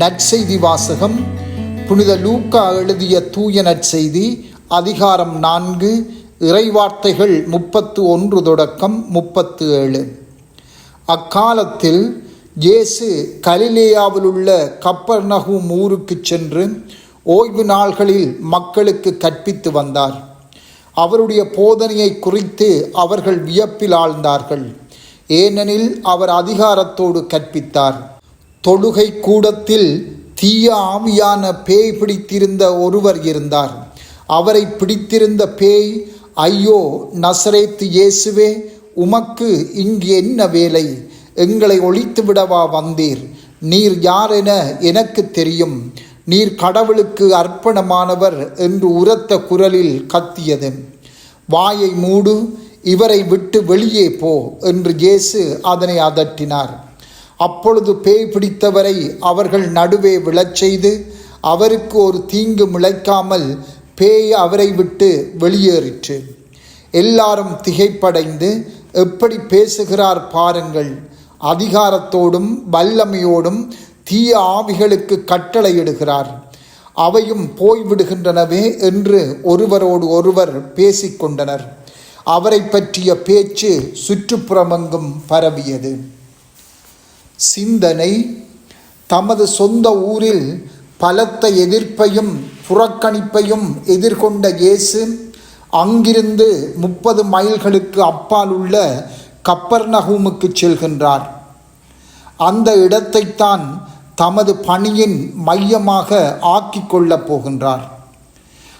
நற்செய்தி வாசகம் புனித லூக்கா எழுதிய தூய நற்செய்தி அதிகாரம் நான்கு இறைவார்த்தைகள் முப்பத்து ஒன்று தொடக்கம் முப்பத்து ஏழு அக்காலத்தில் இயேசு கலிலேயாவில் உள்ள கப்பர்நகூம் ஊருக்கு சென்று ஓய்வு நாள்களில் மக்களுக்கு கற்பித்து வந்தார். அவருடைய போதனையை குறித்து அவர்கள் வியப்பில் ஆழ்ந்தார்கள். ஏனெனில் அவர் அதிகாரத்தோடு கற்பித்தார். தொழுகை கூடத்தில் தீய ஆவியான பேய் பிடித்திருந்த ஒருவர் இருந்தார். அவரை பிடித்திருந்த பேய் ஐயோ நசரேத்து இயேசுவே உமக்கு இங்கு என்ன வேலை? எங்களை ஒழித்து விடவா வந்தீர்? நீர் யார் என எனக்கு தெரியும். நீர் கடவுளுக்கு அர்ப்பணமானவர் என்று உரத்த குரலில் கத்தியது. வாயை மூடு இவரை விட்டு வெளியே போ என்று இயேசு அதனை அதட்டினார். அப்பொழுது பேய் பிடித்தவரை அவர்கள் நடுவே விழச் செய்து அவருக்கு ஒரு தீங்கு முளைக்காமல் பேய் அவரை விட்டு வெளியேறிற்று. எல்லாரும் திகைப்படைந்து எப்படி பேசுகிறார் பாருங்கள். அதிகாரத்தோடும் வல்லமையோடும் தீய ஆவிகளுக்கு கட்டளையிடுகிறார். அவையும் போய்விடுகின்றனவே என்று ஒருவரோடு ஒருவர் பேசிக்கொண்டனர். அவரை பற்றிய பேச்சு சுற்றுப்புறமெங்கும் பரவியது. சிந்தனை தமது சொந்த ஊரில் பலத்த எதிர்ப்பையும் புறக்கணிப்பையும் எதிர்கொண்ட இயேசு அங்கிருந்து முப்பது மைல்களுக்கு அப்பால் உள்ள கப்பர்நகூமுக்கு செல்கின்றார். அந்த இடத்தைத்தான் தமது பணியின் மையமாக ஆக்கிக் கொள்ளப் போகின்றார்.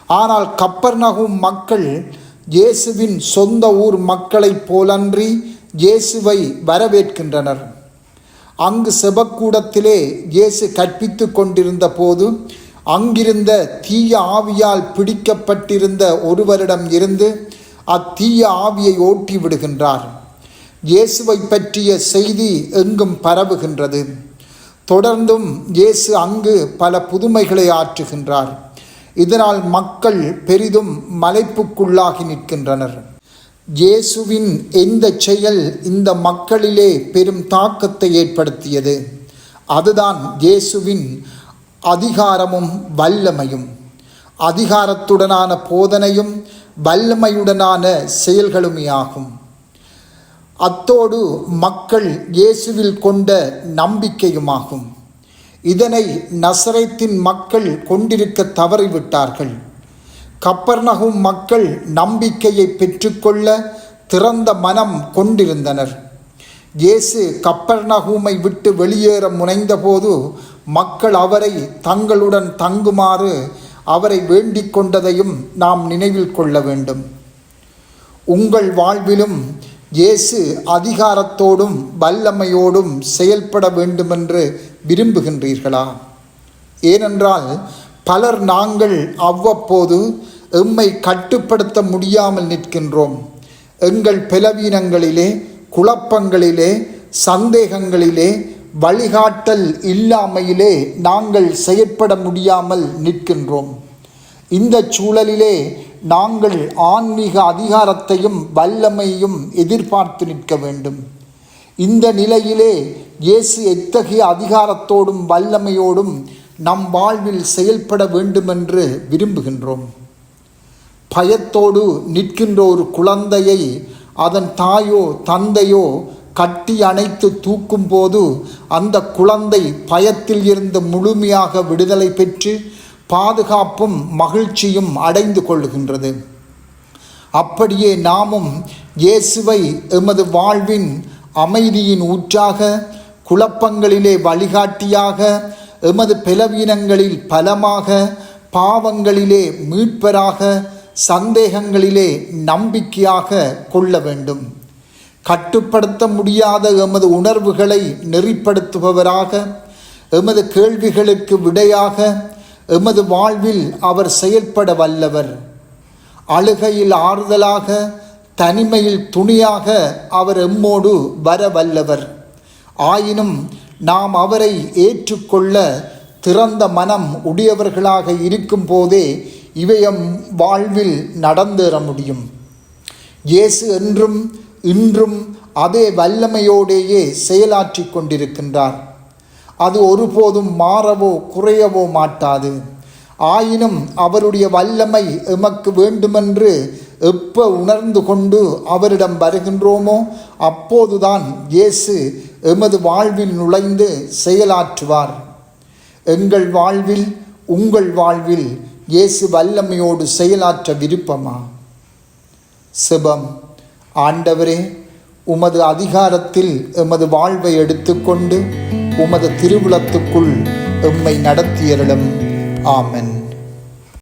ஆனால் கப்பர்நகூம் மக்கள் இயேசுவின் சொந்த ஊர் மக்களைப் போலன்றி இயேசுவை வரவேற்கின்றனர். அங்கு செபக்கூடத்திலே இயேசு கற்பித்து கொண்டிருந்த போது அங்கிருந்த தீய ஆவியால் பிடிக்கப்பட்டிருந்த ஒருவரிடம் இருந்து அத்தீய ஆவியை ஓட்டி விடுகின்றார். இயேசுவை பற்றிய செய்தி எங்கும் பரவுகின்றது. தொடர்ந்தும் இயேசு அங்கு பல புதுமைகளை ஆற்றுகின்றார். இதனால் மக்கள் பெரிதும் மலைப்புக்குள்ளாகி நிற்கின்றனர். இயேசுவின் எந்த செயல் இந்த மக்களிலே பெரும் தாக்கத்தை ஏற்படுத்தியது? அதுதான் இயேசுவின் அதிகாரமும் வல்லமையும். அதிகாரத்துடனான போதனையும் வல்லமையுடனான செயல்களுமே ஆகும் அத்தோடு மக்கள் இயேசுவில் கொண்ட நம்பிக்கையுமாகும். இதனை நசரத்தின் மக்கள் கொண்டிருக்க தவறிவிட்டார்கள். கப்பர்நகும் மக்கள் நம்பிக்கையை பெற்றுக்கொள்ள திறந்த மனம் கொண்டிருந்தனர். இயேசு கப்பர்நகூமை விட்டு வெளியேற முனைந்தபோது மக்கள் அவரை தங்களுடன் தங்குமாறு அவரை வேண்டிக் கொண்டதையும் நாம் நினைவில் கொள்ள வேண்டும். உங்கள் வாழ்விலும் இயேசு அதிகாரத்தோடும் வல்லமையோடும் செயல்பட வேண்டுமென்று விரும்புகின்றீர்களா? ஏனென்றால் பலர் நாங்கள் அவ்வப்போது எம்மை கட்டுப்படுத்த முடியாமல் நிற்கின்றோம். எங்கள் பலவீனங்களிலே குழப்பங்களிலே சந்தேகங்களிலே வழிகாட்டல் இல்லாமையிலே நாங்கள் செயற்பட முடியாமல் நிற்கின்றோம். இந்த சூழலிலே நாங்கள் ஆன்மீக அதிகாரத்தையும் வல்லமையும் எதிர்பார்த்து நிற்க வேண்டும். இந்த நிலையிலே இயேசு எத்தகைய அதிகாரத்தோடும் வல்லமையோடும் நம் வாழ்வில் செயல்பட வேண்டுமென்று விரும்புகின்றோம். பயத்தோடு நிற்கின்ற ஒரு குழந்தையை அதன் தாயோ தந்தையோ கட்டி அணைத்து தூக்கும் போது அந்த குழந்தை பயத்தில் இருந்து முழுமையாக விடுதலை பெற்று பாதுகாப்பும் மகிழ்ச்சியும் அடைந்து கொள்கின்றது அப்படியே நாமும் இயேசுவை எமது வாழ்வின் அமைதியின் ஊற்றாக குழப்பங்களிலே வழிகாட்டியாக எமது பலவீனங்களில் பலமாக பாவங்களிலே மீட்பராக சந்தேகங்களிலே நம்பிக்கையாக கொள்ள வேண்டும். கட்டுப்படுத்த முடியாத எமது உணர்வுகளை நெறிப்படுத்துபவராக எமது கேள்விகளுக்கு விடையாக எமது வாழ்வில் அவர் செயல்பட வல்லவர். அழுகையில் ஆறுதலாக தனிமையில் துணியாக அவர் எம்மோடு வர வல்லவர். ஆயினும் நாம் அவரை ஏற்றுக்கொள்ள திறந்த மனம் உடையவர்களாக இருக்கும் போதே இவையம் வாழ்வில் நடந்தேற முடியும். இயேசு என்றும் இன்றும் அதே வல்லமையோடேயே செயலாற்றி கொண்டிருக்கின்றார். அது ஒருபோதும் மாறவோ குறையவோ மாட்டாது. ஆயினும் அவருடைய வல்லமை எமக்கு வேண்டுமென்று எப்போ உணர்ந்து கொண்டு அவரிடம் வருகின்றோமோ அப்போதுதான் இயேசு எமது வாழ்வில் நுழைந்து செயலாற்றுவார். எங்கள் வாழ்வில் உங்கள் வாழ்வில் இயேசு வல்லமையோடு செயலாற்ற விருப்பமா? சிபம். ஆண்டவரே உமது அதிகாரத்தில் எமது வாழ்வை எடுத்துக்கொண்டு உமது திருவுளத்துக்குள் எம்மை நடத்தியருளும். ஆமன்.